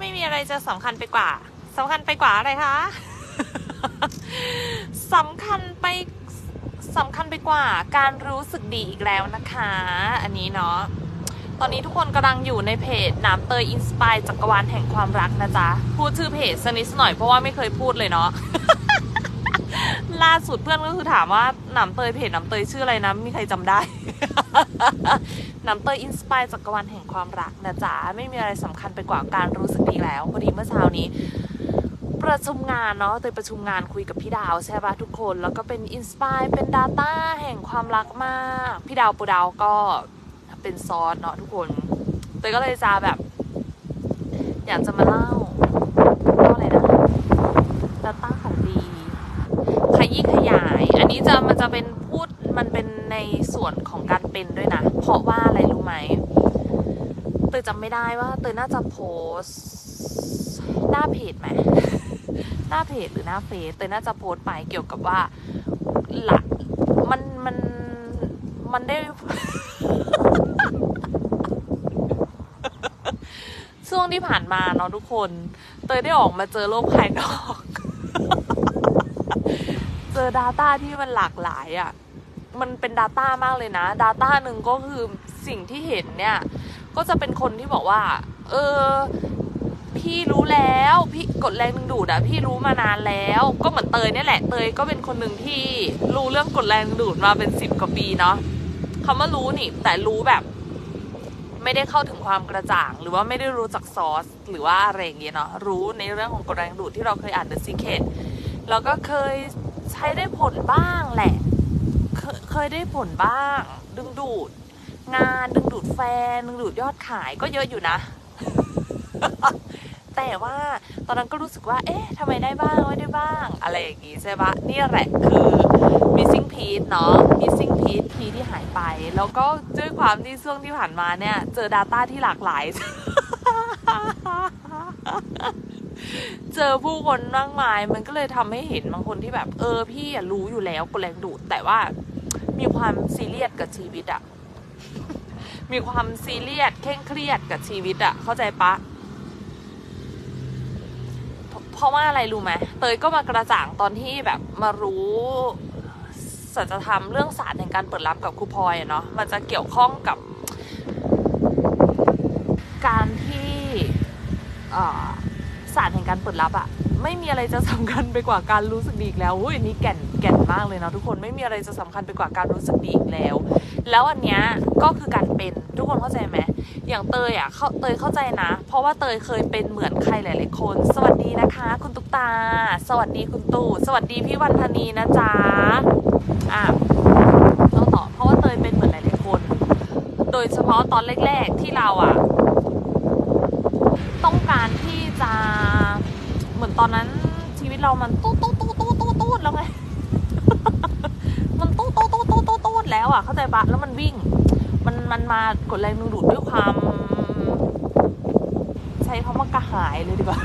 ไม่มีอะไรจะสำคัญไปกว่าสำคัญไปกว่าอะไรคะ สำคัญไปสำคัญไปกว่าการรู้สึกดีอีกแล้วนะคะ อันนี้เนาะตอนนี้ทุกคนกำลังอยู่ในเพจน้ำเตยอินสปายจักรวาลแห่งความรักนะจ๊ะ พูดชื่อเพจสนิดหน่อยเพราะว่าไม่เคยพูดเลยเนาะ ล่าสุดเพื่อนก็คือถามว่าหนำเตยเพจหนำเตยชื่ออะไรนะไม่มีใครจำได้ หนำเตยอินสปายจักรวาลแห่งความรักนะจ๊ะไม่มีอะไรสำคัญไปกว่าการรู้สึกดีแล้วพอดีเมื่อเช้านี้ประชุมงานเนาะเตยประชุมงานคุยกับพี่ดาวใช่ปะทุกคน แล้วก็เป็นอินสปายเป็น Data แห่งความรักมาก พี่ดาวปูดาวก็เป็นซอสเนาะทุกคนเตยก็เลยจะแบบ อยากจะมาเล่าเล่าอะไรนะ Data ของดี ขยี้ขยาย อันนี้จะมันจะเป็นพูดมันเป็นในส่วนของการเป็นด้วยนะ เพราะว่าอะไรรู้ไหมเตยจำไม่ได้ว่าเตยน่าจะโพสหน้าเพจไหมหน้าเพจหรือหน้าเฟซเตยน่าจะโพสไปเกี่ยวกับว่าหลักมันมันมันได้ ช่วงที่ผ่านมาเนาะทุกคน เตยได้ออกมาเจอโลกภายนอก อ Data ที่มันหลากหลายอะ่ะมันเป็น Data มากเลยนะ Data หนึ่งก็คือสิ่งที่เห็นเนี่ย ก็จะเป็นคนที่บอกว่า เออ พี่รู้แล้วพี่กดแรงดึงดูดอะพี่รู้มานานแล้ว ก็เหมือนเตยเนี่ยแหละเตยก็เป็นคนหนึ่งที่รู้เรื่องกดแรงดึงดูดมาเป็นสิบกว่าปีเนาะคำว่ารู้นี่ แต่รู้แบบ ไม่ได้เข้าถึงความกระจ่าง หรือว่าไม่ได้รู้จักซอสหรือว่าอะไรอย่างเงี้ยเนาะรู้ในเรื่องของกดแรงดูดที่เราเคยอ่าน The Secret แล้วก็เคย ใช้ได้ผลบ้างแหละ เคยเคยได้ผลบ้าง ดึงดูด งานดึงดูดแฟน ดึงดูดยอดขายก็เยอะอยู่นะ แต่ว่าตอนนั้นก็รู้สึกว่า เอ๊ะทำไมได้บ้างไม่ได้บ้าง อะไรอย่างงี้ใช่ปะนี่แหละคือ missing piece เนาะ missing piece พีที่หายไป แล้วก็ด้วยความที่ช่วงที่ผ่านมาเนี่ย เจอ Data ที่หลากหลาย เจอผู้คนมากมาย มันก็เลยทำให้เห็นบางคนที่แบบ เออ พี่รู้อยู่แล้วกดแรงดูด แต่ว่ามีความซีเรียสกับชีวิตอะมีความซีเรียสเคร่งเครียดกับชีวิตอะเข้าใจปะเพราะว่าอะไรรู้ไหมเตยก็มากระจ่างตอนที่แบบมารู้สัจธรรมเรื่องศาสตร์แห่งการเปิดรับกับครูพลอยเนาะมันจะเกี่ยวข้องกับ การที่เอ่อศาสตร์ แห่งการเปิดรับอะไม่มีอะไรจะสำคัญไปกว่าการรู้สึกดีอีกแล้วอุ้ยอันนี้แก่นแก่นมากเลยนะทุกคนไม่มีอะไรจะสำคัญไปกว่าการรู้สึกดีอีกแล้ว แล้วอันเนี้ยก็คือการเป็นทุกคนเข้าใจไหมอย่างเตยอะเขาเตยเข้าใจนะ เพราะว่าเตยเคยเป็นเหมือนใครหลายๆคน สวัสดีนะคะ คุณตุ๊กตา สวัสดีคุณตู่สวัสดีพี่วันธนีนะจ๊ะอะต้องต่อเพราะว่าเตยเป็นเหมือนหลายๆคน โดยเฉพาะตอนแรกๆที่เราอะ ตอนนั้นชีวิตเรามันตู้ตู้ตู้ตู้ตู้ตู้แล้วไง มันตู้ตู้ตู้ตู้ตู้ตู้แล้วอะ เข้าใจปะแล้วมันวิ่ง มันมันมากดแรงดึงดูดด้วยความ ใช้คำว่ากระหายเลยดีกว่า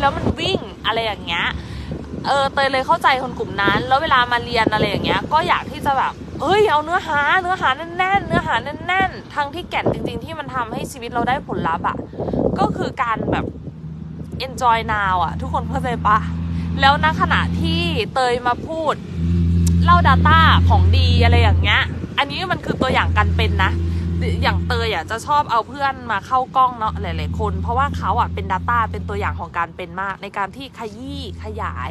แล้วมันวิ่งอะไรอย่างเงี้ย เออเตยเลยเข้าใจคนกลุ่มนั้น แล้วเวลามาเรียนอะไรอย่างเงี้ย ก็อยากที่จะแบบเอ้ยเอาเนื้อหาเนื้อหาแน่นๆ เนื้อหาแน่นๆทั้งที่แก่นจริง ๆ ที่มันทำให้ชีวิตเราได้ผลลัพธ์อะก็คือการแบบ enjoy now อะทุกคนเข้าใจปะแล้วณขณะที่เตยมาพูด เล่า Data ของดีอะไรอย่างเงี้ย อันนี้มันคือตัวอย่างการเป็นนะ อย่างเตยอะจะชอบเอาเพื่อนมาเข้ากล้องเนาะหลาย ๆ คน เพราะว่าเขาอะเป็น Data เป็นตัวอย่างของการเป็นมาก ในการที่ขยี้ขยาย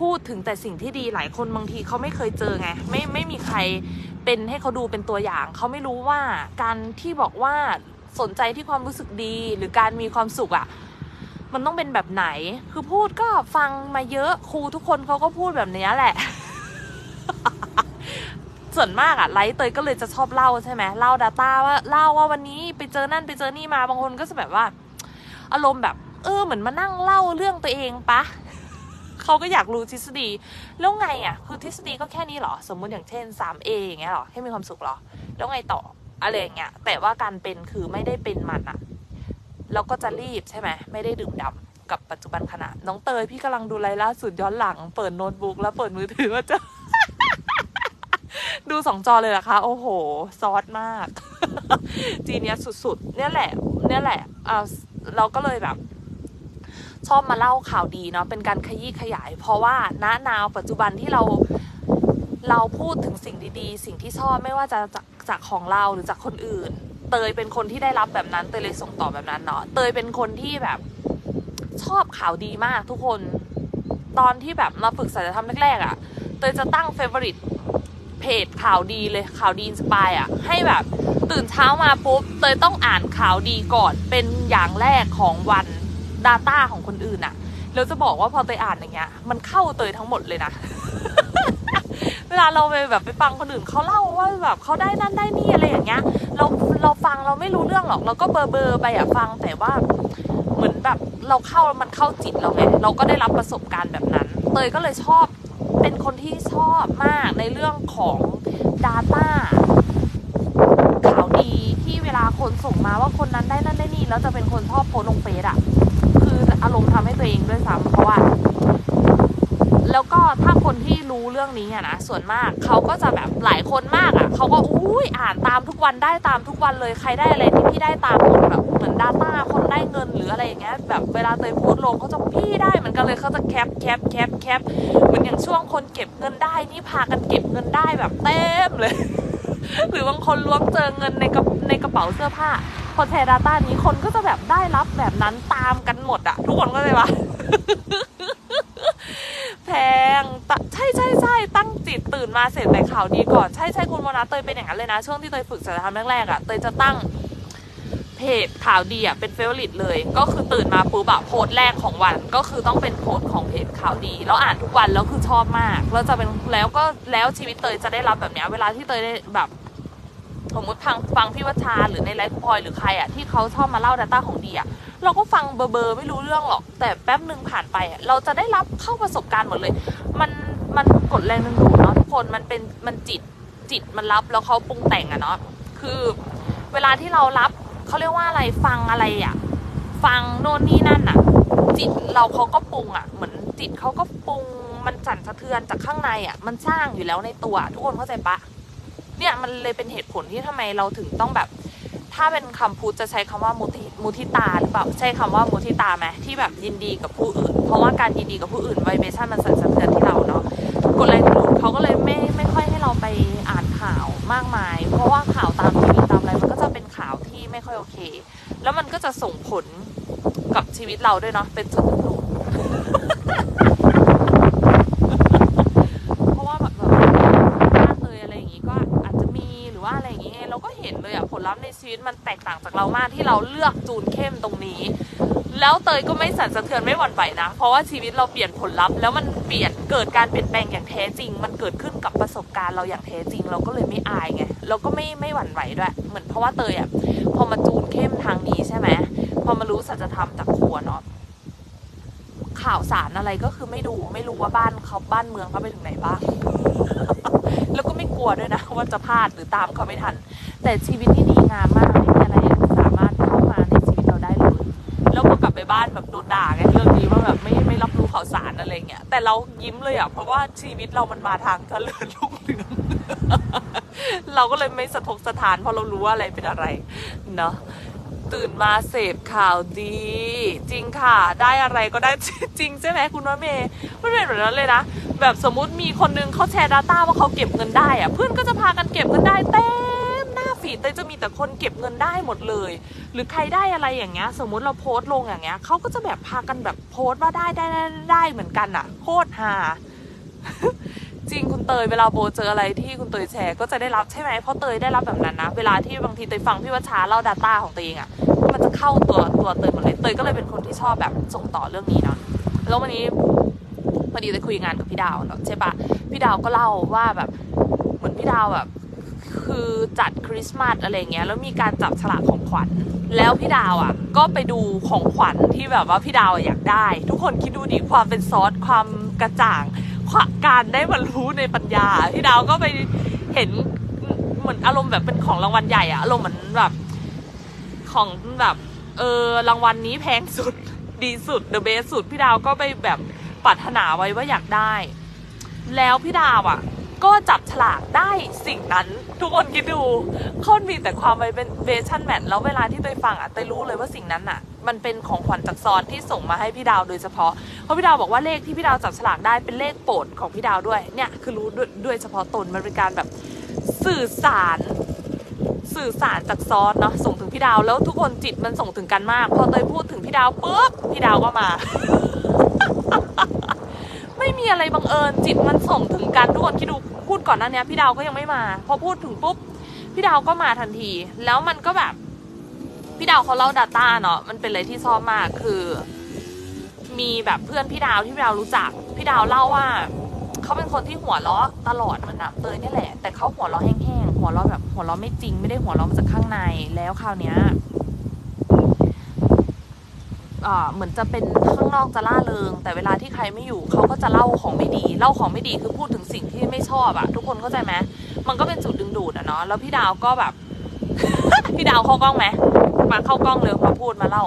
พูดถึงแต่สิ่งที่ดีหลายคนบางทีเขาไม่เคยเจอไง ไม่ไม่มีใครเป็นให้เขาดูเป็นตัวอย่าง เขาไม่รู้ว่าการที่บอกว่าสนใจที่ความรู้สึกดีหรือการมีความสุขอะ มันต้องเป็นแบบไหน คือพูดก็ฟังมาเยอะครูทุกคนเขาก็พูดแบบนี้แหละ ส่วนมากอะไลฟ์เตยก็เลยจะชอบเล่าใช่ไหมเล่า Data ว่าเล่าว่าวันนี้ไปเจอนั่นไปเจอนี่มาบางคนก็จะแบบว่า อารมณ์แบบ เออเหมือนมานั่งเล่าเรื่องตัวเองปะเขาก็อยากรู้ทฤษฎีแล้วไงอะคือทฤษฎีก็แค่นี้เหรอ สมมุติอย่างเช่น 3A อย่างเงี้ยเหรอให้มีความสุขเหรอ แล้วไงต่ออะไรอย่างเงี้ยแต่ว่าการเป็นคือไม่ได้เป็นมันอะ แล้วก็จะรีบใช่ไหมไม่ได้ดื่มด่ำกับปัจจุบันขณะน้องเตยพี่กำลังดูไลฟ์ล่าสุดย้อนหลัง เปิดโน้ตบุ๊กแล้วเปิดมือถือว่าจะดูสองจอเลยเหรอคะ โอ้โห ซอสมาก จีเนี้ยสุดๆ เนี่ยแหละ เนี่ยแหละอ่าเราก็เลยแบบ ชอบมาเล่าข่าวดีเนาะเป็นการขยี้ขยาย เพราะว่าณนาวปัจจุบันที่เราเราพูดถึงสิ่งดีๆ สิ่งที่ชอบไม่ว่าจะจากจากของเราหรือจากคนอื่น เตยเป็นคนที่ได้รับแบบนั้นเตยเลยส่งต่อแบบนั้นเนาะเตยเป็นคนที่แบบชอบข่าวดีมากทุกคน ตอนที่แบบมาฝึกศัลยธรรมแรกๆอะ่ะ เตยจะตั้งเฟเวอริตเพจข่าวดีเลยข่าวดีนสปายอะ ให้แบบตื่นเช้ามาปุ๊บ เตยต้องอ่านข่าวดีก่อนเป็นอย่างแรกของวัน Data ของคนอื่นอะแล้วจะบอกว่าพอเตยอ่านอย่างเงี้ย มันเข้าเตยทั้งหมดเลยนะ เวลาเราไปแบบไปฟังคนอื่นเขาเล่าว่าแบบเขาได้นั่นได้นี่อะไรอย่างเงี้ย เราเราฟังเราไม่รู้เรื่องหรอกเราก็เบอร์เบอร์ไปอะฟังแต่ว่าเหมือนแบบเราเข้ามันเข้าจิตเราไงเราก็ได้รับประสบการณ์แบบนั้นเตยก็เลยชอบเป็นคนที่ชอบมากในเรื่องของ Data ข่าวดีที่เวลาคนส่งมาว่าคนนั้นได้นั่นได้นี่แล้วจะเป็นคนชอบโพสลงเฟซอะคืออารมณ์ทำให้ตัวเองด้วยซ้ำเพราะว่า แล้วก็ถ้าคนที่รู้เรื่องนี้อะนะส่วนมากเขาก็จะแบบหลายคนมากอะเขาก็อุ้ยอ่านตามทุกวันได้ตามทุกวันเลยใครได้อะไรที่พี่ได้ตามหมดแบบเหมือน Data คนได้เงินหรืออะไรอย่างเงี้ยแบบเวลาเตยโพสต์ลงเขาจะพี่ได้เหมือนกันเลยเขาจะแคปแคปแคปแคปเหมือนอย่างช่วงคนเก็บเงินได้นี่พากันเก็บเงินได้แบบเต็มเลย หรือบางคนล้วงเจอเงินในกระในกระเป๋าเสื้อผ้าพอแชร์ Data นี้คนก็จะแบบได้รับแบบนั้นตามกันหมดอะทุกคนก็เลยว่า พงใช่ใช่ใช่ตั้งจิตตื่นมาเสร็จแต่ข่าวดีก่อน ใช่ใช่คุณโมนาเตยเป็นอย่างนั้นเลยนะ ช่วงที่เตยฝึกศัลยธรรมแรกๆอะเตยจะตั้งเพจข่าวดีอะเป็นเฟเวอริตเลย ก็คือตื่นมาปุ๊บอะโพสต์แรกของวัน ก็คือต้องเป็นโพสต์ของเพจข่าวดี แล้วอ่านทุกวันแล้วคือชอบมาก แล้วจะเป็นแล้วก็แล้วชีวิตเตยจะได้รับแบบเนี้ยเวลาที่เตยได้แบบ สมมติฟังฟังพี่วัชชาหรือในไลฟ์พอยหรือใครอะที่เขาชอบมาเล่า Data ของดีอะเราก็ฟังเบอร์เบอร์ไม่รู้เรื่องหรอก แต่แป๊บหนึ่งผ่านไปอะเราจะได้รับเข้าประสบการณ์หมดเลย มันมันกดแรงดึงดูดเนาะทุกคนมันเป็นมันจิตจิตมันรับแล้วเขาปรุงแต่งอะเนาะคือเวลาที่เรารับเขาเรียกว่าอะไรฟังอะไรอะฟังโน่นนี่นั่นอะจิตเราเขาก็ปรุงอะเหมือนจิตเขาก็ปรุงมันสั่นสะเทือนจากข้างในอะมันสร้างอยู่แล้วในตัว ทุกคนเข้าใจปะ เนี่ยมันเลยเป็นเหตุผลที่ทำไมเราถึงต้องแบบ ถ้าเป็นคำพูดจะใช้คำว่ามุทิมุทิตาหรือเปล่าใช้คำว่ามุทิตาไหมที่แบบยินดีกับผู้อื่น เพราะว่าการยินดีกับผู้อื่นไวเบชั่นมันสั่นสะเทือนที่เราเนาะกดแรงดึงดูดเขาก็เลยไม่ไม่ค่อยให้เราไปอ่านข่าวมากมาย เพราะว่าข่าวตามทีวีตามอะไรมันก็จะเป็นข่าวที่ไม่ค่อยโอเค แล้วมันก็จะส่งผลกับชีวิตเราด้วยเนาะเป็นจุดหนุน เพราะว่าแบบแบบบ้านเลยอะไรอย่างงี้ก็อาจจะมีหรือว่าอะไรอย่างงี้เราก็เห็นเลยอะผลลัพธ์ในชี วิตมันแตกต่างจากเรามากที่เราเลือกจูนเข้มตรงนี้ แล้วเตยก็ไม่สั่นสะเทือนไม่หวั่นไหวนะ เพราะว่าชีวิตเราเปลี่ยนผลลัพธ์แล้วมันเปลี่ยนเกิดการเปลี่ยนแปลงอย่างแท้จริง มันเกิดขึ้นกับประสบการณ์เราอย่างแท้จริง เราก็เลยไม่อายไงเราก็ไม่ไม่หวั่นไหวด้วย เหมือนเพราะว่าเตยอะพอมาจูนเข้มทางนี้ใช่ไหมพอมารู้สัจธรรมจากครัวเนาะข่าวสารอะไรก็คือไม่ดูไม่รู้ว่าบ้านเขาบ้านเมืองเขาไปถึงไหนบ้าง ล้วก็ไม่กลัวด้วยนะว่าจะพลาดหรือตามเขาไม่ทัน แต่ชีวิตที่ดีงามมากไม่มีอะไรสามารถเข้ามาในชีวิตเราได้เลยแล้วก็กลับไปบ้านแบบโดนด่าไงเรื่องนี้ว่าแบบไม่ไม่รับรู้ข่าวสารอะไรเงี้ยแต่เรายิ้มเลยอะเพราะว่าชีวิตเรามันมาทางเจริญรุ่งเรืองเราก็เลยไม่สะทกสะทานเพราะเรารู้ว่าอะไรเป็นอะไรเนาะ ตื่นมาเสพข่าวดี จริงค่ะ ได้อะไรก็ได้จริงใช่ไหมคุณว่าเมย์มันเป็นแบบนั้นเลยนะ แบบสมมติมีคนนึงเขาแชร์ Data ว่าเขาเก็บเงินได้อะเพื่อนก็จะพากันเก็บเงินได้เต็มหน้าฟีดเตยจะมีแต่คนเก็บเงินได้หมดเลย หรือใครได้อะไรอย่างเงี้ยสมมติเราโพสต์ลงอย่างเงี้ยเขาก็จะแบบพากันแบบโพสต์ว่าได้ได้ได้ได้เหมือนกันอะโคตรฮา ริงคุณเตยเวลาโบเจออะไรที่คุณเตยแชร์ก็จะได้รับใช่ไหมเพราะเตยได้รับแบบนั้นนะ เวลาที่บางทีเตยฟังพี่วัชชาเล่า Data ของตัวเองอะมันจะเข้าตัวตัวเตยหมดเลยเตยก็เลยเป็นคนที่ชอบแบบส่งต่อเรื่องนี้เนาะแล้ววันนี้พอดีเตยคุยงานกับพี่ดาวเนาะใช่ปะพี่ดาวก็เล่าว่าแบบเหมือนพี่ดาวแบบคือจัดคริสต์มาสอะไรเงี้ยแล้วมีการจับฉลากของขวัญ แล้วพี่ดาวอะ ก็ไปดูของขวัญที่แบบว่าพี่ดาวอยากได้ ทุกคนคิดดูดิความเป็นซอสความกระจ่าง การได้บรรลุในปัญญา พี่ดาวก็ไปเห็นเหมือนอารมณ์แบบเป็นของรางวัลใหญ่อะอารมณ์เหมือนแบบของแบบเออรางวัลนี้แพงสุดดีสุดเดอะเบสสุด พี่ดาวก็ไปแบบปรารถนาไว้ว่าอยากได้ แล้วพี่ดาวอะ ก็จับฉลากได้สิ่งนั้น ทุกคนคิดดูคตรมีแต่ความเป็นเวชั่นแมทแล้วเวลาที่เตยฟังอะเตยรู้เลยว่าสิ่งนั้นอะ มันเป็นของขวัญจากซอนที่ส่งมาให้พี่ดาวโดยเฉพาะเพราะพี่ดาวบอกว่าเลขที่พี่ดาวจับฉลากได้เป็นเลขโปรดของพี่ดาวด้วยเนี่ยคือรู้ด้วยด้วยเฉพาะตนมันเป็นการแบบสื่อสารสื่อสารจากซอสเนาะส่งถึงพี่ดาวแล้วทุกคนจิตมันส่งถึงกันมาก พอเตยพูดถึงพี่ดาวปุ๊บพี่ดาวก็มา ไม่มีอะไรบังเอิญจิตมันส่งถึงกันทุกคนคิดดูพูดก่อนหน้านี้พี่ดาวก็ยังไม่มา พอพูดถึงปุ๊บพี่ดาวก็มาทันที แล้วมันก็แบบ พี่ดาวเขาเล่า Data เนาะมันเป็นอะไรที่ชอบมากคือ มีแบบเพื่อนพี่ดาวที่พี่ดาวรู้จัก พี่ดาวเล่าว่าเขาเป็นคนที่หัวเราะตลอดเหมือนน้ำเตยนี่แหละ แต่เขาหัวเราะแห้งๆหัวเราะแบบหัวเราะไม่จริง ไม่ได้หัวเราะมาจากข้างในแล้วคราวเนี้ย เหมือนจะเป็นข้างนอกจะล่าเริง แต่เวลาที่ใครไม่อยู่เขาก็จะเล่าของไม่ดีเล่าของไม่ดีคือพูดถึงสิ่งที่ไม่ชอบอะทุกคนเข้าใจไหมมันก็เป็นจุดดึงดูดอะเนาะแล้วพี่ดาวก็แบบ พี่ดาวเข้ากล้องไหมมาเข้ากล้องเลยมาพูดมาเล่า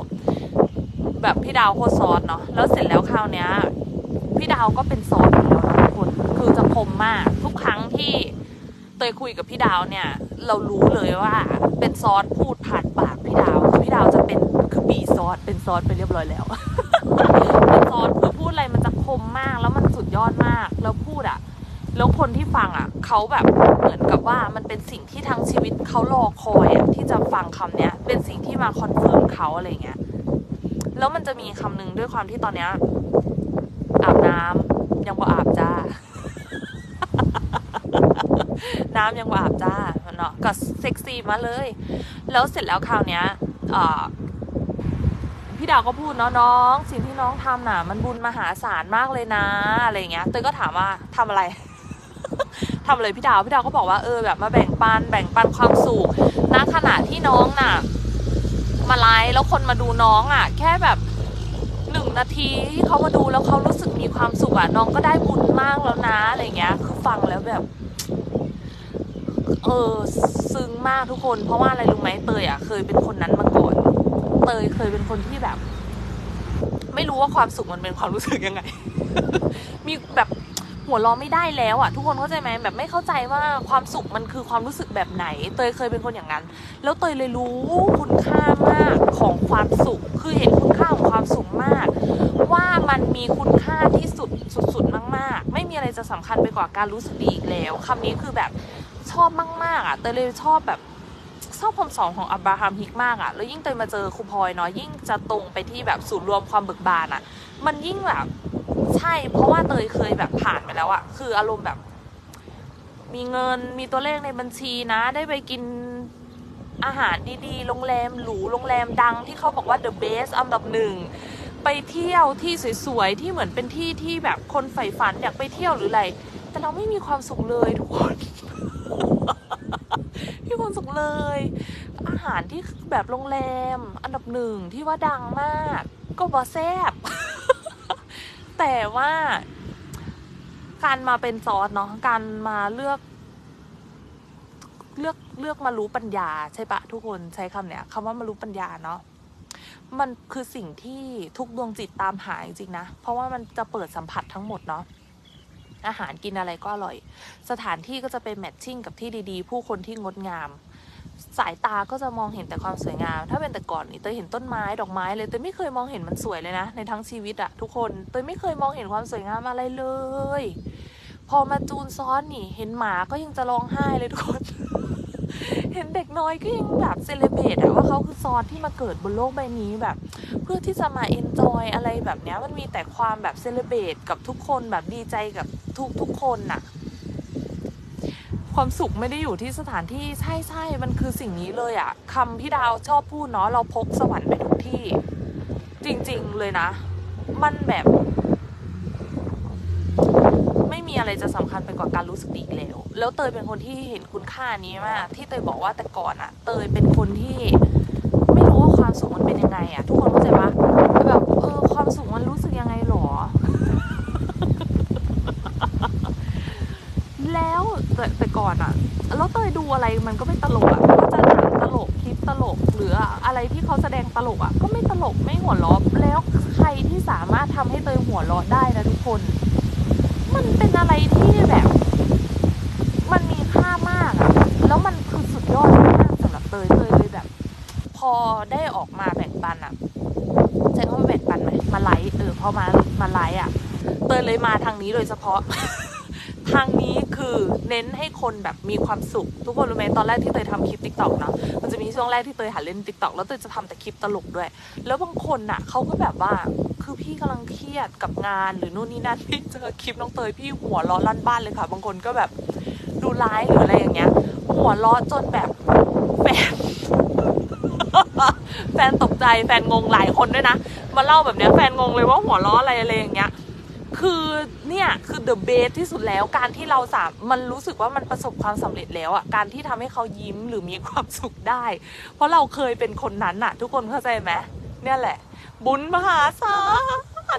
แบบพี่ดาวโคตรซอสเนาะแล้วเสร็จแล้วคราวเนี้ยพี่ดาวก็เป็นซอสอยู่แล้วนะทุกคนคือจะคมมาก ทุกครั้งที่เตยคุยกับพี่ดาวเนี่ย เรารู้เลยว่าเป็นซอสพูดผ่านปาก อสเป็นซอสไปเรียบร้อยแล้ว เป็นซอสคือพูดอะไรมันจะคมมากแล้วมันสุดยอดมาก แล้วพูดอะแล้วคนที่ฟังอะเขาแบบเหมือนกับว่ามันเป็นสิ่งที่ทั้งชีวิตเขารอคอยอะที่จะฟังคำเนี้ย เป็นสิ่งที่มาคอนเฟิร์มเขาอะไรเงี้ยแล้วมันจะมีคำหนึ่งด้วยความที่ตอนเนี้ยอาบน้ำยังบ่อาบจ้า น้ำยังบ่อาบจ้าเนาะก็เซ็กซี่มาเลย แล้วเสร็จแล้วคราวเนี้ย เอ่อ พี่ดาวก็พูดเนาะน้อง สิ่งที่น้องทำน่ะ มันบุญมหาศาลมากเลยนะอะไรเงี้ยเตยก็ถามว่าทำอะไรทำอะไรพี่ดาวพี่ดาวก็บอกว่าเออแบบมาแบ่งปันแบ่งปันความสุขณขณะที่น้องน่ะ มาไลฟ์แล้วคนมาดูน้องอะ แค่แบบหนึ่งนาทีที่เขามาดูแล้วเขารู้สึกมีความสุขอะน้องก็ได้บุญมากแล้วนะอะไรเงี้ย คือฟังแล้วแบบ เออซึ้งมากทุกคน เพราะว่าอะไรรู้ไหมเตยอะ เคยเป็นคนนั้นมาก่อน เตยเคยเป็นคนที่แบบ ไม่รู้ว่าความสุขมันเป็นความรู้สึกยังไง มีแบบหัวเราะไม่ได้แล้วอะทุกคนเข้าใจไหมแบบไม่เข้าใจว่าความสุขมันคือความรู้สึกแบบไหน เตยเคยเป็นคนอย่างนั้น แล้วเตยเลยรู้คุณค่ามากของความสุข คือเห็นคุณค่าของความสุขมาก ว่ามันมีคุณค่าที่สุดสุดๆมาก ๆ ไม่มีอะไรจะสำคัญไปกว่าการรู้สึกดีอีกแล้วคำนี้คือแบบชอบมากๆอะเตยเลยชอบแบบ ชอบคำสอนของอับราฮัมฮิกมากอะแล้วยิ่งเตยมาเจอครูพลอยเนาะยิ่งจะตรงไปที่แบบศูนย์รวมความเบิกบานอะมันยิ่งแบบใช่ เพราะว่าเตยเคยแบบผ่านไปแล้วอะคืออารมณ์แบบ มีเงินมีตัวเลขในบัญชีนะ ได้ไปกินอาหารดีๆ โรงแรมหรูโรงแรมดังที่เขาบอกว่า the best อันดับหนึ่งไปเที่ยวที่สวยๆ ที่เหมือนเป็นที่ที่แบบคนใฝ่ฝันอยากไปเที่ยวหรืออะไร แต่เราไม่มีความสุขเลยทุกคน ไม่มีความสุขเลย อาหารที่แบบโรงแรม อันดับหนึ่งที่ว่าดังมาก ก็บอแซบแต่ว่า การมาเป็นซอสเนาะการมาเลือก เลือกเลือกมารู้ปัญญาใช่ปะทุกคนใช้คำเนี้ยคำว่ามารู้ปัญญาเนาะมันคือสิ่งที่ทุกดวงจิตตามหาจริงๆนะ เพราะว่ามันจะเปิดสัมผัสทั้งหมดเนาะ อาหารกินอะไรก็อร่อย สถานที่ก็จะเป็นแมทชิ่งกับที่ดีๆ ผู้คนที่งดงาม สายตาก็จะมองเห็นแต่ความสวยงาม ถ้าเป็นแต่ก่อนนี่เตยเห็นต้นไม้ดอกไม้เลยเตยไม่เคยมองเห็นมันสวยเลยนะ ในทั้งชีวิตอะทุกคนเตยไม่เคยมองเห็นความสวยงามอะไรเลย พอมาจูนซ้อนนี่ เห็นหมาก็ยังจะร้องไห้เลยทุกคน เห็นเด็กน้อยก็ยังแบบเซเลบรตอะว่าเขาคือซอนที่มาเกิดบนโลกใบนี้แบบ เพื่อที่จะมาเอนจอยอะไรแบบเนี้ยมันมีแต่ความแบบเซเลบรตกับทุกคนแบบดีใจกับทุกทุกคนน่ะ ความสุขไม่ได้อยู่ที่สถานที่ใช่ใช่มันคือสิ่งนี้เลยอะคำพี่ดาวชอบพูดเนาะเราพกสวรรค์ไปทุกที่ จริง ๆ เลยนะ มันแบบ ม่มีอะไรจะสำคัญไปกว่าการรู้สึกดีแล้ว แล้วเตยเป็นคนที่เห็นคุณค่านี้มาก ที่เตยบอกว่าแต่ก่อนอะเตยเป็นคนที่ ไม่รู้ว่าความสุขมันเป็นยังไงอะทุกคนเข้าใจปะแบบเออความสุขมันรู้สึกยังไงหรอ แล้วแต่แต่ก่อนอะแล้วเตยดูอะไรมันก็ไม่ตลกอะไม่ว่าจะหนังตลกคลิปตลกหรืออะไรที่เขาแสดงตลกอะก็ไม่ตลกไม่หัวเราะแล้วใครที่สามารถทำให้เตยหัวเราะได้นะทุกคน มันเป็นอะไรที่แบบ ยอดมากสำหรับเตยเตยเลยแบบ พอได้ออกมาแบ่งปันอะใช้คำว่าแบ่งปันไหมมาไลฟ์เออพอมามาไลฟ์อะเตยเลยมาทางนี้ โดยเฉพาะ ทางนี้คือเน้นให้คนแบบมีความสุข ทุกคนรู้ไหมตอนแรกที่เตยทำคลิปติ๊กต็อกเนาะมันจะมีช่วงแรกที่เตยหัดเล่นติ๊กต็อกแล้วเตยจะทำแต่คลิปตลกด้วย แล้วบางคนน่ะเขาก็แบบว่าคือพี่กำลังเครียดกับงานหรือนู่นนี่นั่นพี่เจอคลิปน้องเตยพี่หัวเร้อลั่นบ้านเลยค่ะ บางคนก็แบบดูไลฟ์หรืออะไรอย่างเงี้ย หัวเร้อจนแบบแฟนแฟนตกใจแฟนงงหลายคนด้วยนะ มาเล่าแบบเนี้ยแฟนงงเลยว่าหัวล้ออะไรอะไรอย่างเงี้ย คือเนี่ยคือ the best ที่สุดแล้วการที่เราสามมันรู้สึกว่ามันประสบความสำเร็จแล้วอะการที่ทำให้เขายิ้มหรือมีความสุขได้ เพราะเราเคยเป็นคนนั้นน่ะ ทุกคนเข้าใจไหมเนี่ยแหละ บุญมหาศา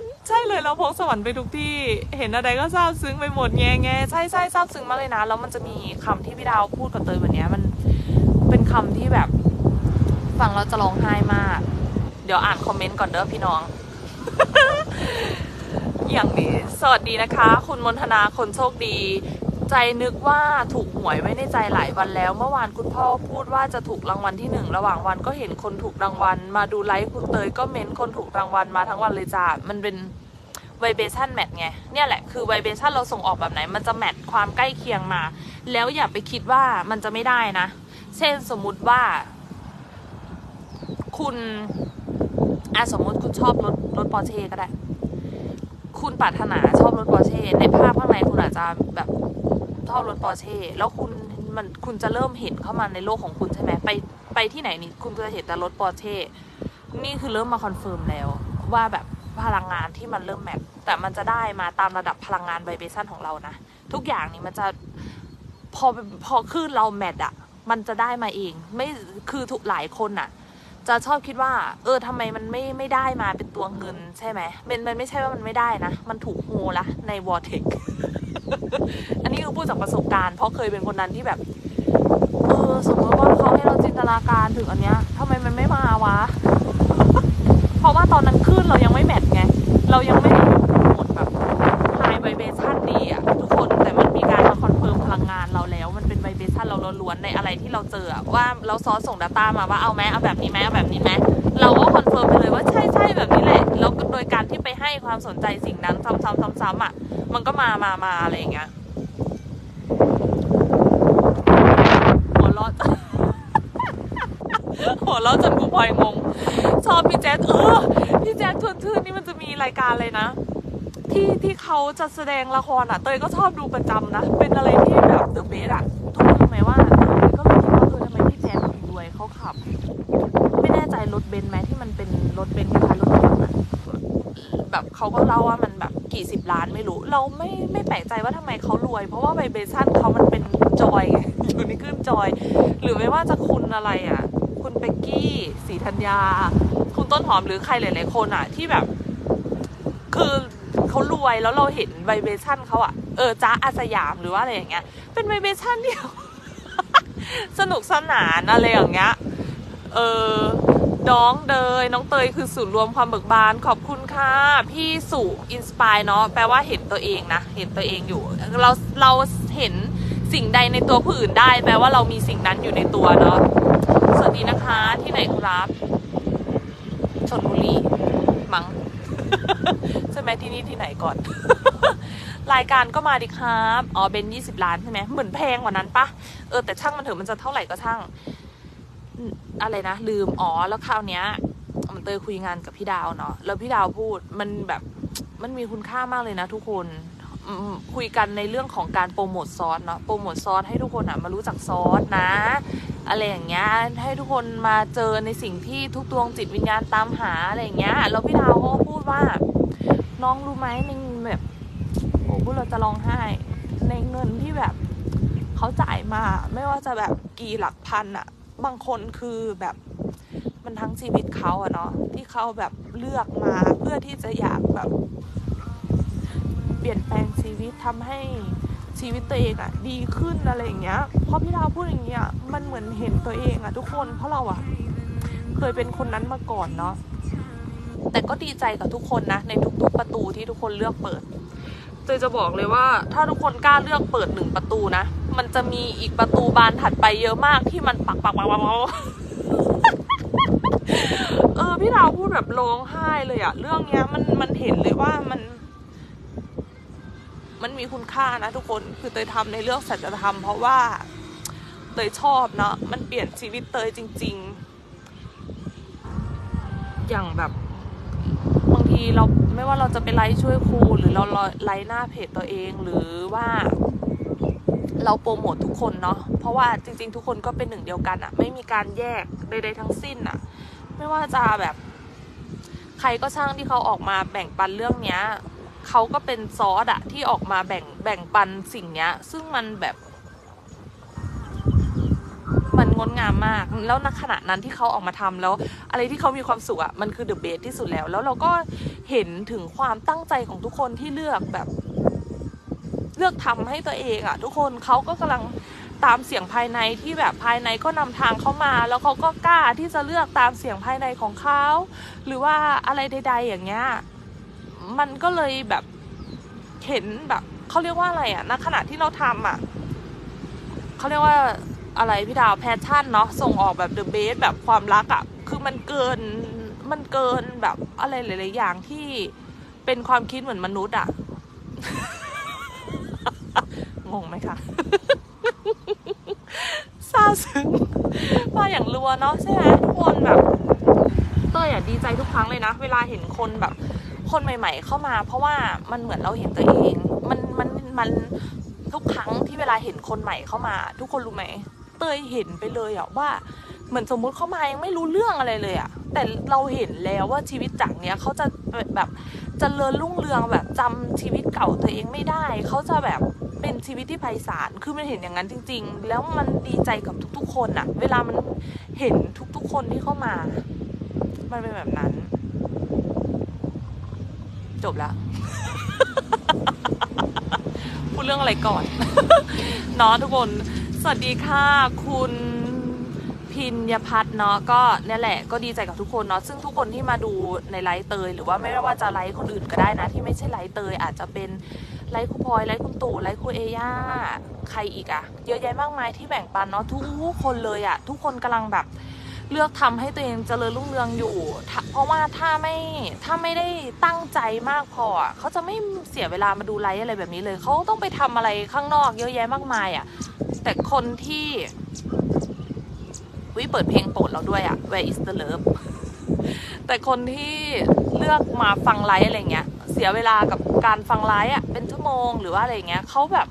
ลใช่เลยเราพกสวรรค์ไปทุกที่เห็นอะไรก็ซาบซึ้งไปหมดแง่แง่ใช่ใช่ซาบซึ้งมากเลยนะแล้วมันจะมีคำที่พี่ดาวพูดกับเตยวันเนี้ยมันเป็นคำที่แบบฟังแล้วจะร้องไห้มาก เดี๋ยวอ่านคอมเมนต์ก่อนเด้อพี่น้อง อย่างนี้ สวัสดีนะคะ คุณมนทนาคนโชคดี ใจนึกว่าถูกหวยไว้ในใจหลายวันแล้ว เมื่อวานคุณพ่อพูดว่าจะถูกรางวัลที่หนึ่งระหว่างวันก็เห็นคนถูกรางวัล มาดูไลฟ์คุณเตยก็เม้นคนถูกรางวัลมาทั้งวันเลยจ้ามันเป็นไวเบชั่นแมทไงเนี่ยแหละคือไวเบชั่นเราส่งออกแบบไหน มันจะแมทความใกล้เคียงมา แล้วอย่าไปคิดว่ามันจะไม่ได้นะ เช่นสมมุติว่า คุณอะสมมติคุณชอบรถรถปอร์เช่ก็ได้ คุณปรารถนาชอบรถปอร์เช่ในภาพข้างในคุณอาจจะแบบชอบรถปอร์เช่แล้วคุณมันคุณจะเริ่มเห็นเข้ามาในโลกของคุณใช่ไหมไปไปที่ไหนนี่คุณจะเห็นแต่รถปอร์เช่นี่คือเริ่มมาคอนเฟิร์มแล้วว่าแบบพลังงานที่มันเริ่มแมทแต่มันจะได้มาตามระดับพลังงานไวเบชั่นของเรานะทุกอย่างนี่มันจะพอพอขึ้นเราแมทอะมันจะได้มาเอง ไม่คือถูกหลายคนอะ จะชอบคิดว่า เออทำไมมันไม่ไม่ได้มาเป็นตัวเงินใช่ไหมมันมันไม่ใช่ว่ามันไม่ได้นะ มันถูกโฮละในวอร์เทคอันนี้คือพูดจากประสบการณ์เพราะเคยเป็นคนนั้นที่แบบ เออสมมติว่าเขาให้เราจินตนาการถึงอันเนี้ยทำไมมันไม่มาวะ เพราะว่าตอนนั้นขึ้นเรายังไม่แมทไง เรายังไม่ ล้วนๆในอะไรที่เราเจอว่าเราซอสส่ง Data มาว่าเอาไหมเอาแบบนี้ไหมเอาแบบนี้ไหมเราก็คอนเฟิร์มไปเลยว่าใช่ใช่แบบนี้แหละแล้วโดยการที่ไปให้ความสนใจสิ่งนั้นซ้ำๆๆๆอะมันก็มามามาอะไรอย่างเงี้ยหัวเราะหัวเราะจนกูพลอยงงชอบพี่แจ๊ดเออพี่แจ๊ดชวนชื่นนี่มันจะมีรายการเลยนะที่ที่เขาจะแสดงละครอะ เตยก็ชอบดูประจำนะ เป็นอะไรที่แบบเดอะเบสอะ เขาก็เล่าว่ามันแบบกี่สิบล้านไม่รู้ เราไม่ไม่แปลกใจว่าทำไมเขารวย เพราะว่าไวเบชั่นเขามันเป็นจอยไงอยู่ในคลื่นจอย หรือไม่ว่าจะคุณอะไรอะ คุณเป็กกี้สีธัญญา คุณต้นหอมหรือใครหลายๆคนอะ ที่แบบ คือเขารวยแล้วเราเห็นไวเบชั่นเขาอะเออจ้าอาสยามหรือว่าอะไรอย่างเงี้ย เป็นไวเบชั่นเดียว สนุกสนานอะไรอย่างเงี้ยเออ น้องเดยน้องเตยคือศูนย์รวมความเบิกบาน ขอบคุณค่ะ พี่สุอินสปายเนาะแปลว่าเห็นตัวเองนะ เห็นตัวเองอยู่ เราเราเห็นสิ่งใดในตัวผู้อื่นได้ แปลว่าเรามีสิ่งนั้นอยู่ในตัวเนาะสวัสดีนะคะที่ไหนครับชนบุรีมัง้งใช่ไหมที่นี่ที่ไหนก่อน รายการก็มาดิครับอ๋อเบนยี่สิบล้านใช่ไหมเหมือนแพงกว่านั้นปะเออแต่ช่างมันเถอะมันจะเท่าไหร่ก็ช่าง อะไรนะ ลืมอ๋อแล้วคราวเนี้ยมันเตยคุยงานกับพี่ดาวเนาะแล้วพี่ดาวพูดมันแบบมันมีคุณค่ามากเลยนะทุกคนคุยกันในเรื่องของการโปรโมทซอสเนาะโปรโมทซอสให้ทุกคนอะมารู้จักซอสนะอะไรอย่างเงี้ยให้ทุกคนมาเจอในสิ่งที่ทุกดวงจิตวิญญาณตามหาอะไรอย่างเงี้ยแล้วพี่ดาวเขาก็พูดว่า น้องรู้ไหมในแบบโอ้พูดเราจะร้องไห้ ในเงินที่แบบเขาจ่ายมาไม่ว่าจะแบบกี่หลักพันอะ บางคนคือแบบมันทั้งชีวิตเขาอะเนาะที่เขาแบบเลือกมาเพื่อที่จะอยากแบบ เปลี่ยนแปลงชีวิตทำให้ชีวิตตัวเองอะดีขึ้นอะไรอย่างเงี้ยพอพี่ดาวพูดอย่างเงี้ยมันเหมือนเห็นตัวเองอะทุกคนเพราะเราอะเคยเป็นคนนั้นมาก่อนเนาะแต่ก็ดีใจกับทุกคนนะในทุกๆประตูที่ทุกคนเลือกเปิด เตยจะบอกเลยว่า ถ้าทุกคนกล้าเลือกเปิดหนึ่งประตูนะ มันจะมีอีกประตูบานถัดไปเยอะมากที่มันปักปักปักปักปักเออพี่ดาวพูดแบบร้องไห้เลยอะเรื่องเนี้ยมันมันเห็นเลยว่ามัน มันมีคุณค่านะทุกคนคือเตยทำในเรื่องสัจธรรมเพราะว่าเตยชอบเนาะมันเปลี่ยนชีวิตเตยจริง ๆ อย่างแบบ ทีเราไม่ว่าเราจะไปไลฟ์ช่วยครูหรือเราไลฟ์หน้าเพจตัวเองหรือว่าเราโปรโมททุกคนเนาะ เพราะว่าจริง ๆ ทุกคนก็เป็นหนึ่งเดียวกันอะไม่มีการแยกใดๆทั้งสิ้นอะไม่ว่าจะแบบ ใครก็ช่างที่เขาออกมาแบ่งปันเรื่องเนี้ยเขาก็เป็นซอสอะที่ออกมาแบ่งแบ่งปันสิ่งเนี้ย ซึ่งมันแบบ งดงามมาก แล้วณขณะนั้นที่เขาออกมาทำแล้ว อะไรที่เขามีความสุขอะมันคือเดอะเบสที่สุดแล้ว แล้วเราก็เห็นถึงความตั้งใจของทุกคนที่เลือกแบบ เลือกทำให้ตัวเองอะทุกคนเขาก็กำลังตามเสียงภายในที่แบบภายในก็นำทางเขามา แล้วเขาก็กล้าที่จะเลือกตามเสียงภายในของเขาหรือว่าอะไรใด ๆ อย่างเงี้ยมันก็เลยแบบเห็นแบบเขาเรียกว่าอะไรอะณขณะที่เราทำอะเขาเรียกว่า อะไรพี่ดาวแพชชั่นเนาะส่งออกแบบเดอะเบสแบบความรักอะคือมันเกินมันเกินแบบอะไรหลาย ๆ อย่างที่เป็นความคิดเหมือนมนุษย์อะงงไหมคะซาซึ้งว่าอย่างรัวเนาะใช่ไหมทุกคนแบบเต้ยอะดีใจทุกครั้งเลยนะ เวลาเห็นคนแบบ คนใหม่ ๆ เข้ามา เพราะว่ามันเหมือนเราเห็นตัวเอง มันมันมันทุกครั้งที่เวลาเห็นคนใหม่เข้ามา ทุกคนรู้ไหม เตยเห็นไปเลยอะว่า เหมือนสมมุติเข้ามายังไม่รู้เรื่องอะไรเลยอะแต่เราเห็นแล้วว่าชีวิตจากเนี้ยเขาจะแบบจเจริญรุ่งเรืองแบบจำชีวิตเก่าตัวเองไม่ได้ เขาจะแบบเป็นชีวิตที่ไพศาลคือมันเห็นอย่างนั้นจริง ๆ แล้วมันดีใจกับทุก ๆ คนอะเวลามันเห็นทุกๆ คนที่เข้ามา มันเป็นแบบนั้น จบแล้วพูดเรื่องอะไรก่อนเนาะทุกคน สวัสดีค่ะคุณพินยพัฒน์เนาะก็เนี่ยแหละก็ดีใจกับทุกคนเนาะซึ่งทุกคนที่มาดูในไลฟ์เตย หรือว่าไม่ว่าจะไลฟ์คนอื่นก็ได้นะ ที่ไม่ใช่ไลฟ์เตย อาจจะเป็นไลฟ์ครูพลอยไลฟ์คุณตู่ไลฟ์ครูเอย่าใครอีกอะเยอะแยะมากมายที่แบ่งปันเนาะทุกคนเลยอะทุกคนกำลังแบบเลือกทำให้ตัวเองเจริญรุ่งเรืองอยู่ เพราะว่าถ้าไม่ถ้าไม่ได้ตั้งใจมากพอเขาจะไม่เสียเวลามาดูไลฟ์อะไรแบบนี้เลย เขาต้องไปทำอะไรข้างนอกเยอะแยะมากมายอะ แต่คนที่วิเปิดเพลงโปรดเราด้วยอะ Where is the love แต่คนที่เลือกมาฟังไลฟ์อะไรเงี้ย เสียเวลากับการฟังไลฟ์อะเป็นชั่วโมงหรือว่าอะไรเงี้ยเขาแบบ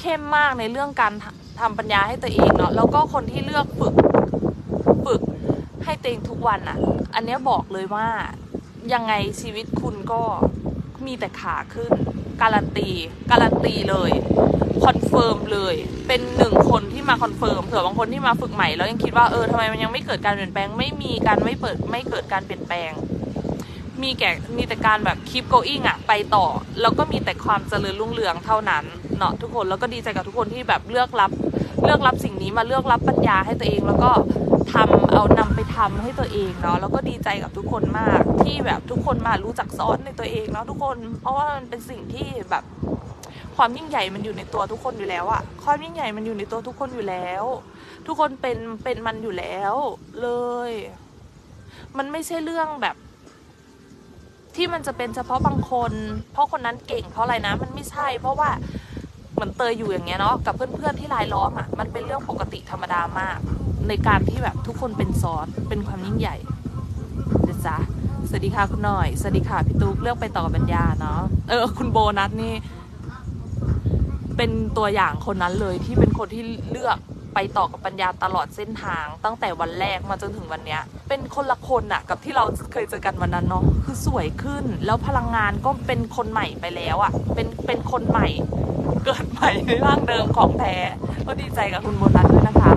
เข้มมากในเรื่องการทำทำปัญญาให้ตัวเองเนาะแล้วก็คนที่เลือกฝึกฝึกให้ตัวเองทุกวันอะอันนี้บอกเลยว่ายังไงชีวิตคุณก็มีแต่ขาขึ้น การันตี การันตีเลย คอนเฟิร์มเลย เป็นหนึ่งคนที่มาคอนเฟิร์มเผื่อบางคนที่มาฝึกใหม่แล้วยังคิดว่าเออทำไมมันยังไม่เกิดการเปลี่ยนแปลง ไม่มีการไม่เปิดไม่เกิดการเปลี่ยนแปลง มีแก่มีแต่การแบบ keep going อะไปต่อ แล้วก็มีแต่ความเจริญรุ่งเรืองเท่านั้นเนาะทุกคนแล้วก็ดีใจกับทุกคนที่แบบเลือกรับเลือกรับสิ่งนี้มาเลือกรับปัญญาให้ตัวเองแล้วก็ทำเอานำไปทำให้ตัวเองเนาะแล้วก็ดีใจกับทุกคนมากที่แบบทุกคนมารู้จักสอนในตัวเองเนาะทุกคน เพราะว่ามันเป็นสิ่งที่แบบ ความยิ่งใหญ่มันอยู่ในตัวทุกคนอยู่แล้วอะความยิ่งใหญ่มันอยู่ในตัวทุกคนอยู่แล้ว ทุกคนเป็นเป็นมันอยู่แล้วเลย มันไม่ใช่เรื่องแบบ ที่มันจะเป็นเฉพาะบางคน เพราะคนนั้นเก่ง เพราะอะไรนะ มันไม่ใช่ เพราะว่าเหมือนเตยอยู่อย่างเงี้ยเนาะกับเพื่อนๆที่รายล้อมอะมันเป็นเรื่องปกติธรรมดามาก ในการที่แบบทุกคนเป็นซอสเป็นความยิ่งใหญ่นะจ๊ะสวัสดีค่ะคุณหน่อย สวัสดีค่ะพี่ตุ๊กเลือกไปต่อปัญญาเนาะเออคุณโบนัสนี่ เป็นตัวอย่างคนนั้นเลยที่เป็นคนที่เลือกไปต่อกับปัญญาตลอดเส้นทาง ตั้งแต่วันแรกมาจนถึงวันเนี้ย เป็นคนละคนอะกับที่เราเคยเจอกันวันนั้นเนาะคือสวยขึ้น แล้วพลังงานก็เป็นคนใหม่ไปแล้วอะเป็นเป็นคนใหม่ เกิดใหม่ในร่างเดิมของแท้ก็ดีใจกับคุณโบนัสด้วยนะคะ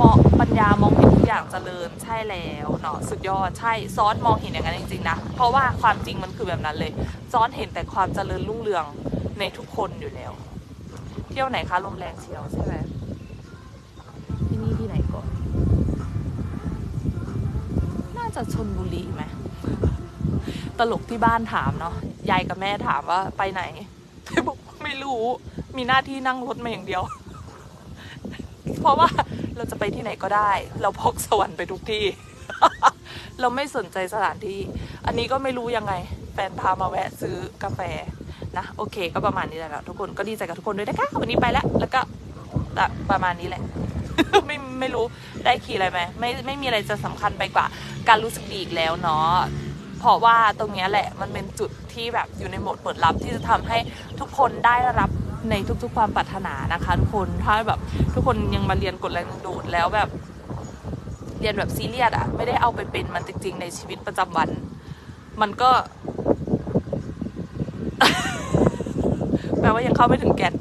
มองปัญญามองเห็นทุกอย่างเจริญใช่แล้วเนาะสุดยอดใช่ซ้อนมองเห็นอย่างนั้นจริงๆนะเพราะว่าความจริงมันคือแบบนั้นเลยซ้อนเห็นแต่ความเจริญรุ่งเรืองในทุกคนอยู่แล้ว เที่ยวไหนคะลมแรงเชียวใช่ไหมที่นี่ที่ไหนก่อน น่าจะชนบุรีไหมตลกที่บ้านถามเนาะยายกับแม่ถามว่าไปไหนเตยบอกว่าไม่รู้มีหน้าที่นั่งรถมาอย่างเดียว เพราะว่าเราจะไปที่ไหนก็ได้ เราพกสวรรค์ไปทุกที่ เราไม่สนใจสถานที่ อันนี้ก็ไม่รู้ยังไง แฟนพามาแวะซื้อกาแฟ นะโอเค ก็ประมาณนี้แหละทุกคนก็ดีใจกับทุกคนด้วยนะคะวันนี้ไปแล้วแล้วก็ประมาณนี้แหละไม่ไม่รู้ได้ขี่อะไรไหมไม่ไม่มีอะไรจะสำคัญไปกว่า การรู้สึกดีอีกแล้วเนาะเพราะว่าตรงนี้แหละมันเป็นจุดที่แบบอยู่ในโหมดเปิดรับที่จะทำให้ทุกคนได้รับในทุกๆความปรารถนานะคะ ทุกคนถ้าแบบทุกคนยังมาเรียนกฎแรงดูดแล้วแบบ เรียนแบบซีเรียสอะไม่ได้เอาไปเป็นมันจริงๆในชีวิตประจำวัน มันก็ แปล ว่ายังเข้าไม่ถึงแก่น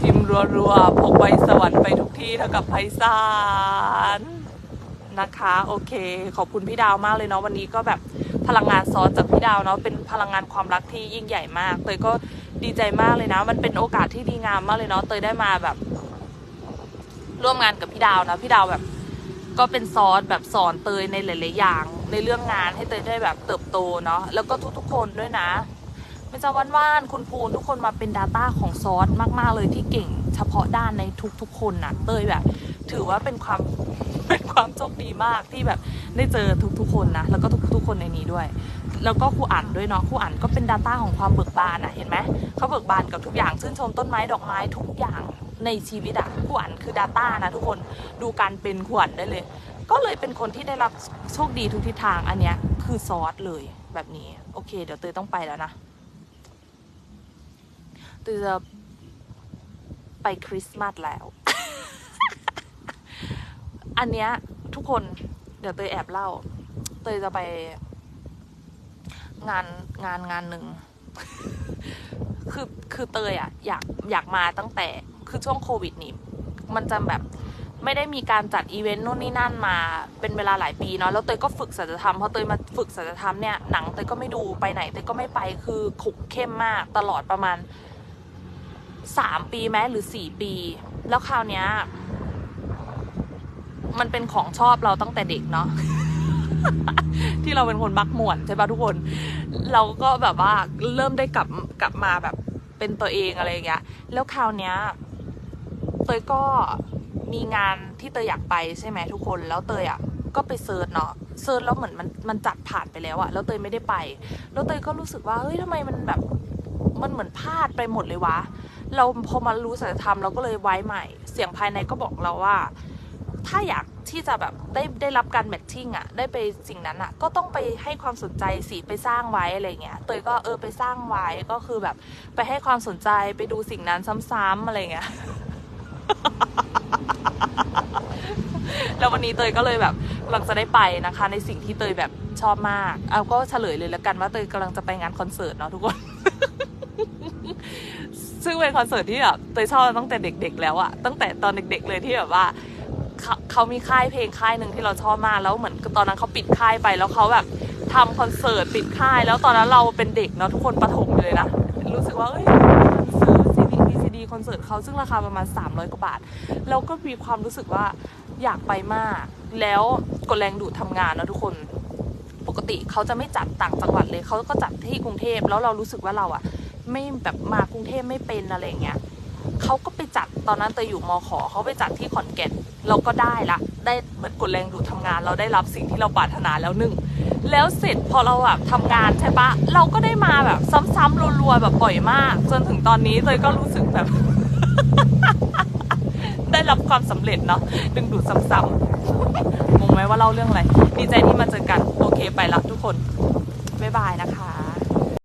พิมพ์รัวๆพกไปสวรรค์ไปทุกที่เท่ากับไพศาลนะคะ โอเค ขอบคุณพี่ดาวมากเลยเนาะวันนี้ก็แบบพลังงานซอสจากพี่ดาวเนาะเป็นพลังงานความรักที่ยิ่งใหญ่มากเตยก็ดีใจมากเลยนะ มันเป็นโอกาสที่ดีงามมากเลยเนาะเตยได้มาแบบ ร่วมงานกับพี่ดาวนะพี่ดาวแบบ ก็เป็นซอสแบบสอนเตยในหลาย ๆ อย่าง ในเรื่องงานให้เตยได้แบบเติบโตเนาะแล้วก็ทุกๆคนด้วยนะ ไม่จะว่านๆคุณภูนทุกคนมาเป็น Data ของซอสมาก ๆ เลยที่เก่งเฉพาะด้านในทุก ๆ คนนะเตยแบบ ถือว่าเป็นความเป็นความโชคดีมากที่แบบได้เจอทุกๆคนนะแล้วก็ทุกๆคนในนี้ด้วย แล้วก็ครูอ่านด้วยเนาะครูอ่านก็เป็น Data ของความเบิกบานอะเห็นไหมเขาเบิกบานกับทุกอย่างชื่นชมต้นไม้ดอกไม้ทุกอย่างในชีวิตอะครูอ่านคือ Data นะทุกคนดูการเป็นครูอ่านได้เลย ก็เลยเป็นคนที่ได้รับโชคดีทุกทิศทางอันเนี้ยคือซอสเลยแบบนี้ โอเค เดี๋ยวเตยต้องไปแล้วนะ ตยจะไปคริสต์มาสแล้ว อันเนี้ยทุกคนเดี๋ยวเตยแอบเล่า เตยจะไป งานงานงานหนึ่ง คือคือเตยอะอยากอยากมาตั้งแต่คือช่วงโควิดนี่มันจะแบบไม่ได้มีการจัดอีเวนต์นู่นนี่นั่นมาเป็นเวลาหลายปีเนาะแล้วเตยก็ฝึกศัลยธรรมพอเตยมาฝึกศัลยธรรมเนี่ยหนังเตยก็ไม่ดูไปไหนเตยก็ไม่ไปคือขุกเข้มมากตลอดประมาณ สามปีไหมหรือสี่ปี แล้วคราวเนี้ย มันเป็นของชอบเราตั้งแต่เด็กเนาะที่เราเป็นคนมักหมวนใช่ปะทุกคน เราก็แบบว่าเริ่มได้กลับกลับมาแบบเป็นตัวเองอะไรอย่างเงี้ย แล้วคราวเนี้ย เตยก็มีงานที่เตยอยากไปใช่ไหมทุกคน แล้วเตยอะก็ไปเซิร์ชเนาะเซิร์ชแล้วเหมือนมันมันจัดผ่านไปแล้วอะแล้วเตยไม่ได้ไป แล้วเตยก็รู้สึกว่าเฮ้ยทำไมมันแบบมันเหมือนพลาดไปหมดเลยวะ เราพอมารู้สัจธรรมเราก็เลยไว้ใหม่ เสียงภายในก็บอกเราว่า ถ้าอยากที่จะแบบได้ได้รับการแมทชิ่งอะได้ไปสิ่งนั้นอะก็ต้องไปให้ความสนใจสิไปสร้างไว้อะไรเงี้ยเตยก็เออไปสร้างไว้ก็คือแบบไปให้ความสนใจไปดูสิ่งนั้นซ้ำๆอะไรเงี้ยแล้ววันนี้เตยก็เลยแบบกำลังจะได้ไปนะคะ ในสิ่งที่เตยแบบชอบมาก เอาก็เฉลยเลยแล้วกันว่าเตยกำลังจะไปงานคอนเสิร์ตเนาะทุกคน ซึ่งเป็นคอนเสิร์ตที่แบบเตยชอบตั้งแต่เด็ก ๆ แล้วอะตั้งแต่ตอนเด็ก ๆ เลยที่แบบว่าเขาเขามีค่ายเพลงค่ายหนึ่งที่เราชอบมากแล้วเหมือนตอนนั้นเขาปิดค่ายไปแล้วเขาแบบทำคอนเสิร์ตปิดค่าย แล้วตอนนั้นเราเป็นเด็กเนาะทุกคนประถมเลยนะรู้สึกว่าเอ้ยซื้อซีดีซีดีคอนเสิร์ตเขาซึ่งราคาประมาณ 300 กว่าบาทแล้วก็มีความรู้สึกว่าอยากไปมาก แล้วกดแรงดูดทำงานเนอะทุกคนปกติเขาจะไม่จัดต่างจังหวัดเลยเขาก็จัดที่กรุงเทพแล้วเรารู้สึกว่าเราอะ ไม่แบบมากรุงเทพไม่เป็นอะไรเงี้ยเขาก็ไปจัดตอนนั้นเตยอยู่มขอเขาไปจัดที่ขอนแก่นเราก็ได้ละ ได้เหมือนกดแรงดูดทำงาน เราได้รับสิ่งที่เราปรารถนาแล้วหนึ่งแล้วเสร็จพอเราแบบทำงานใช่ปะเราก็ได้มาแบบซ้ำๆรัวๆแบบบ่อยมาก จนถึงตอนนี้เตยก็รู้สึกแบบ ได้รับความสำเร็จเนาะดึงดูดซ้ำๆงงไหมว่าเล่าเรื่องอะไรดีใจที่มาเจอกันโอเคไปละทุกคนบ๊ายบายนะคะ